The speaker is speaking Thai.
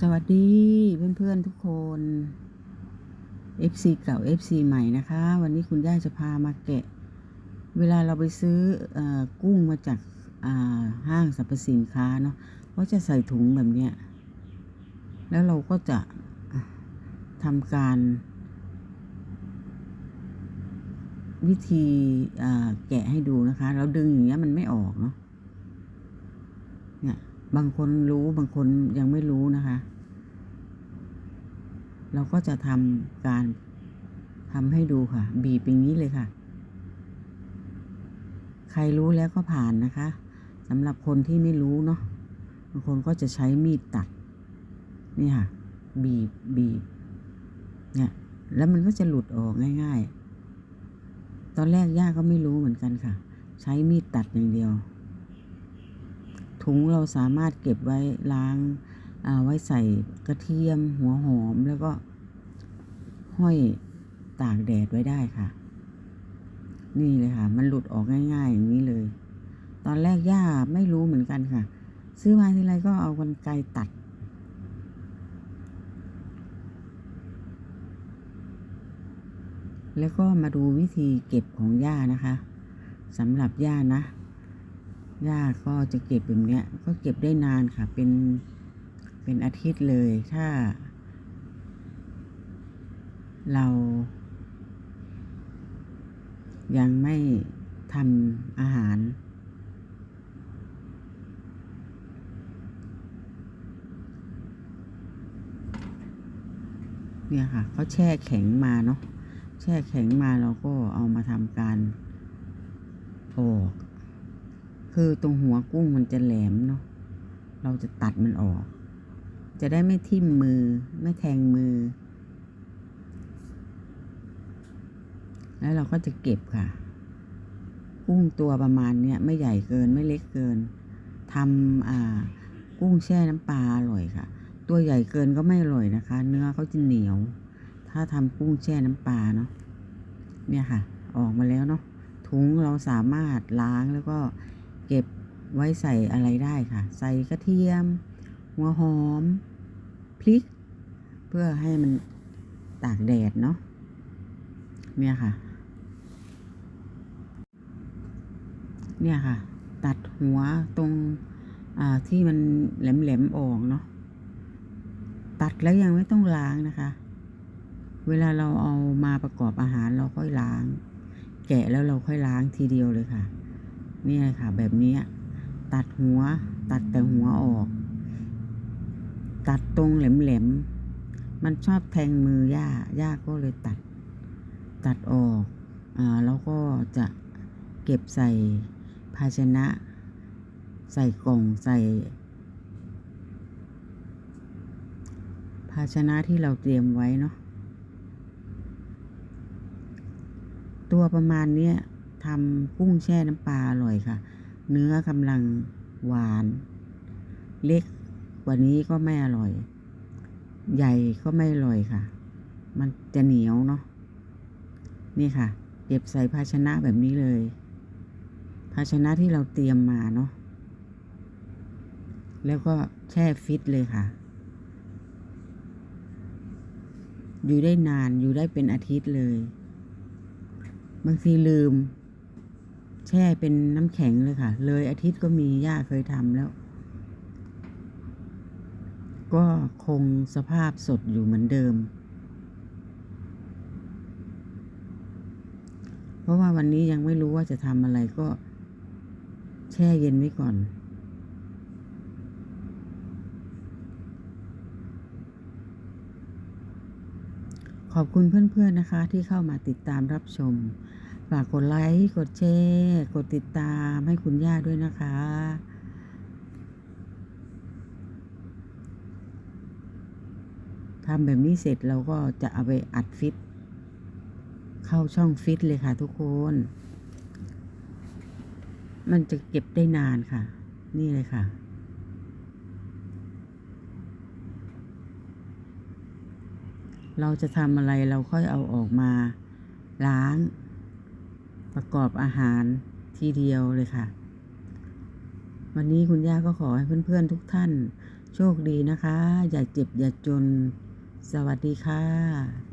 สวัสดีเพื่อนๆทุกคน FC เก่า FC ใหม่นะคะ วันนี้คุณย่าจะพามาแกะ เวลาเราไปซื้ออกุ้งมาจากาห้างสรรพสินค้าเนาะก็จะใส่ถุงแบบเนี้ย แล้วเราก็จะทำการ วิธีแกะให้ดูนะคะ เราดึงอย่างเงี้ยมันไม่ออกเนาะเนี่ย บางคนรู้บางคนยังไม่รู้นะคะ เราก็จะทำการทำให้ดูค่ะ บีบอย่างนี้เลยค่ะ ใครรู้แล้วก็ผ่านนะคะสำหรับคนที่ไม่รู้เนาะบางคนก็จะใช้มีดตัดนี่ค่ะ บีบบีบเนี่ยแล้วมันก็จะหลุดออกง่าย ๆ ตอนแรกย่าก็ไม่รู้เหมือนกันค่ะ ใช้มีดตัดอย่างเดียว ถุงเราสามารถเก็บไว้ล้างไว้ใส่กระเทียมหัวหอมแล้วก็ห้อยตากแดดไว้ได้ค่ะ นี่เลยค่ะ มันหลุดออกง่าย ๆ อย่างนี้เลย ตอนแรกย่าไม่รู้เหมือนกันค่ะ ซื้อมาทีไรก็เอากรรไกรตัด แล้วก็มาดูวิธีเก็บของย่านะคะสำหรับย่านะ ย่าก็จะเก็บแบบเนี้ย ก็เก็บได้นานค่ะ เป็น เป็นอาทิตย์เลย ถ้า เรา ยังไม่ทำอาหาร เนี่ยค่ะเขาแช่แข็งมาเนาะ แช่แข็งมาเราก็เอามาทำการออก คือตรงหัวกุ้งมันจะแหลมเนาะ เราจะตัดมันออก จะได้ไม่ทิ่มมือ ไม่แทงมือ แล้วเราก็จะเก็บค่ะ กุ้งตัวประมาณเนี้ยไม่ใหญ่เกินไม่เล็กเกินทำอ่า กุ้งแช่น้ำปลาอร่อยค่ะ ตัวใหญ่เกินก็ไม่อร่อยนะคะ เนื้อเขาจะเหนียว ถ้าทำกุ้งแช่น้ำปลาเนาะ เนี่ยค่ะ ออกมาแล้วเนาะ ถุงเราสามารถล้างแล้วก็ เก็บไว้ใส่อะไรได้ค่ะ ใส่กระเทียม หัวหอม พริก เพื่อให้มันตากแดดเนาะเนี่ยค่ะ เนี่ยค่ะ ตัดหัวตรงที่มันแหลมๆออกเนาะตัดแล้วยังไม่ต้องล้างนะคะ เวลาเราเอามาประกอบอาหารเราค่อยล้าง แกะแล้วเราค่อยล้างทีเดียวเลยค่ะ นี่ยค่ะ แบบนี้ตัดหัว ตัดแต่หัวออก ตัดตรงแหลมๆมันชอบแทงมือย่าย่าก็เลยตัด ตัดออกอ่าแล้วก็จะเก็บใส่ภาชนะ ใส่กล่องใส่ ภาชนะที่เราเตรียมไว้เนาะตัวประมาณเนี้ย ทำกุ้งแช่น้ำปลาอร่อยค่ะ เนื้อกำลังหวาน เล็กกว่านี้ก็ไม่อร่อย ใหญ่ก็ไม่อร่อยค่ะ มันจะเหนียวเนาะนี่ค่ะ เก็บใส่ภาชนะแบบนี้เลย ภาชนะที่เราเตรียมมาเนาะแล้วก็แช่ฟิตเลยค่ะ อยู่ได้นานอยู่ได้เป็นอาทิตย์เลย บางทีลืม ช่เป็นน้ำแข็งเลยค่ะ เลยอาทิตย์ก็มีย่าเคยทำแล้ว ก็คงสภาพสดอยู่เหมือนเดิม เพราะว่าวันนี้ยังไม่รู้ว่าจะทำอะไรก็แช่เย็นไว้ก่อน ขอบคุณเพื่อนๆนะคะที่เข้ามาติดตามรับชม ฝากกดไลค์กดแชร์กดติดตามให้คุณย่าด้วยนะคะ ทำแบบนี้เสร็จเราก็จะเอาไปอัดฟิต เข้าช่องฟิตเลยค่ะทุกคน มันจะเก็บได้นานค่ะ นี่เลยค่ะเราจะทำอะไรเราค่อยเอาออกมาล้าง ประกอบอาหารทีเดียวเลยค่ะ วันนี้คุณย่าก็ขอให้เพื่อนๆทุกท่าน โชคดีนะคะ อย่าเจ็บอย่าจน สวัสดีค่ะ